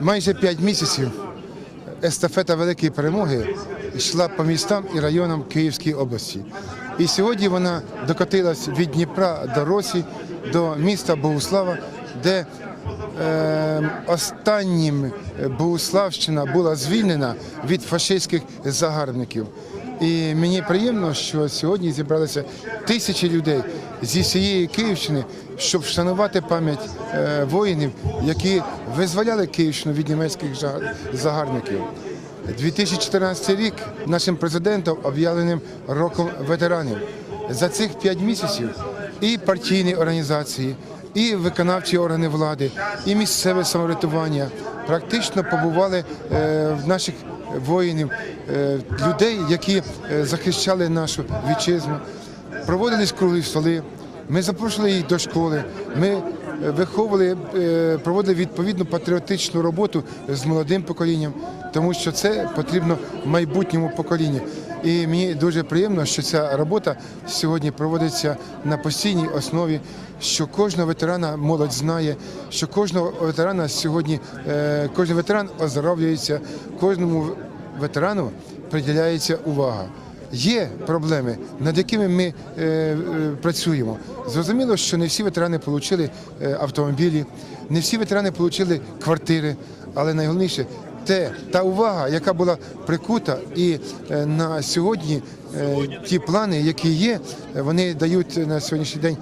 Майже 5 місяців естафета великої перемоги йшла по містам і районам Київської області. І сьогодні вона докотилась від Дніпра до Росі, до міста Богуслава, де е, останнім Богуславщина була звільнена від фашистських загарбників. І мені приємно, що сьогодні зібралися тисячі людей зі всієї Київщини, щоб вшанувати пам'ять е, воїнів, які визволяли Київщину від німецьких загарбників. 2014 рік нашим президентом об'явленим роком ветеранів. За цих п'ять місяців і партійні організації, і виконавчі органи влади, і місцеве самоврятування практично побували е, в наших воїнів, е, людей, які е, захищали нашу вітчизну. Проводились круглі столи. Ми запрошували їх до школи. Ми виховували, проводили відповідну патріотичну роботу з молодим поколінням, тому що це потрібно майбутньому поколінню. І мені дуже приємно, що ця робота сьогодні проводиться на постійній основі, що кожного ветерана молодь знає, що кожного ветерана сьогодні, е, кожен ветеран оздоровлюється, кожному ветерану приділяється увага. Є проблеми, над якими ми е, е, працюємо. Зрозуміло, що не всі ветерани отримали автомобілі, не всі ветерани отримали квартири, але найголовніше те, та увага, яка була прикута, і е, на сьогодні ті плани, які є, е, вони дають на сьогоднішній день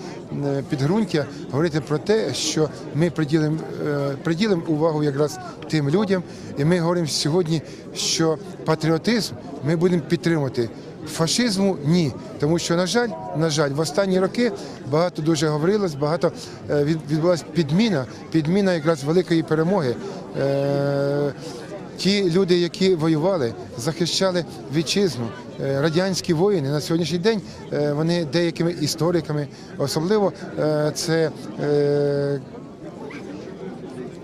е, підґрунтя говорити про те, що ми приділимо е, приділимо увагу якраз тим людям, і ми говоримо сьогодні, що патріотизм ми будемо підтримувати. Фашизму ні, тому що на жаль, на жаль, в останні роки багато дуже говорилось, багато е, відбулася підміна, підміна якраз великої перемоги. Е, Ті люди, які воювали, захищали вітчизну, е, радянські воїни на сьогоднішній день е, вони деякими істориками, особливо е, це е,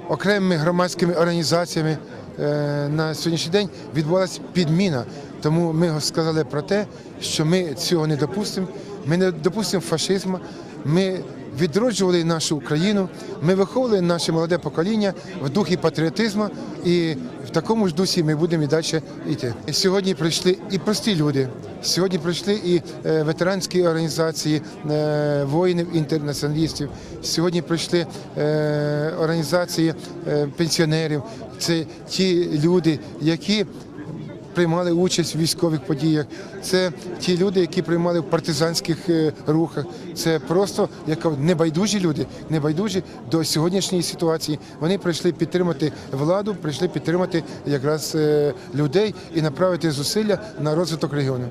окремими громадськими організаціями е, на сьогоднішній день відбулася підміна. Тому ми сказали про те, що ми цього не допустимо. Ми не допустимо фашизму. Ми відроджували нашу Україну, ми виховували наше молоде покоління в духі патріотизму, і в такому ж дусі ми будемо і далі йти. Сьогодні прийшли і прості люди. Сьогодні прийшли і е, ветеранські організації, е, воїнів-інтернаціоналістів. Сьогодні прийшли е, організації пенсіонерів. Це ті люди, які приймали участь в військових подіях. Це ті люди, які приймали в партизанських е, рухах. Це просто як небайдужі люди, небайдужі до сьогоднішньої ситуації. Вони прийшли підтримати владу, прийшли підтримати якраз е, людей і направити зусилля на розвиток регіону.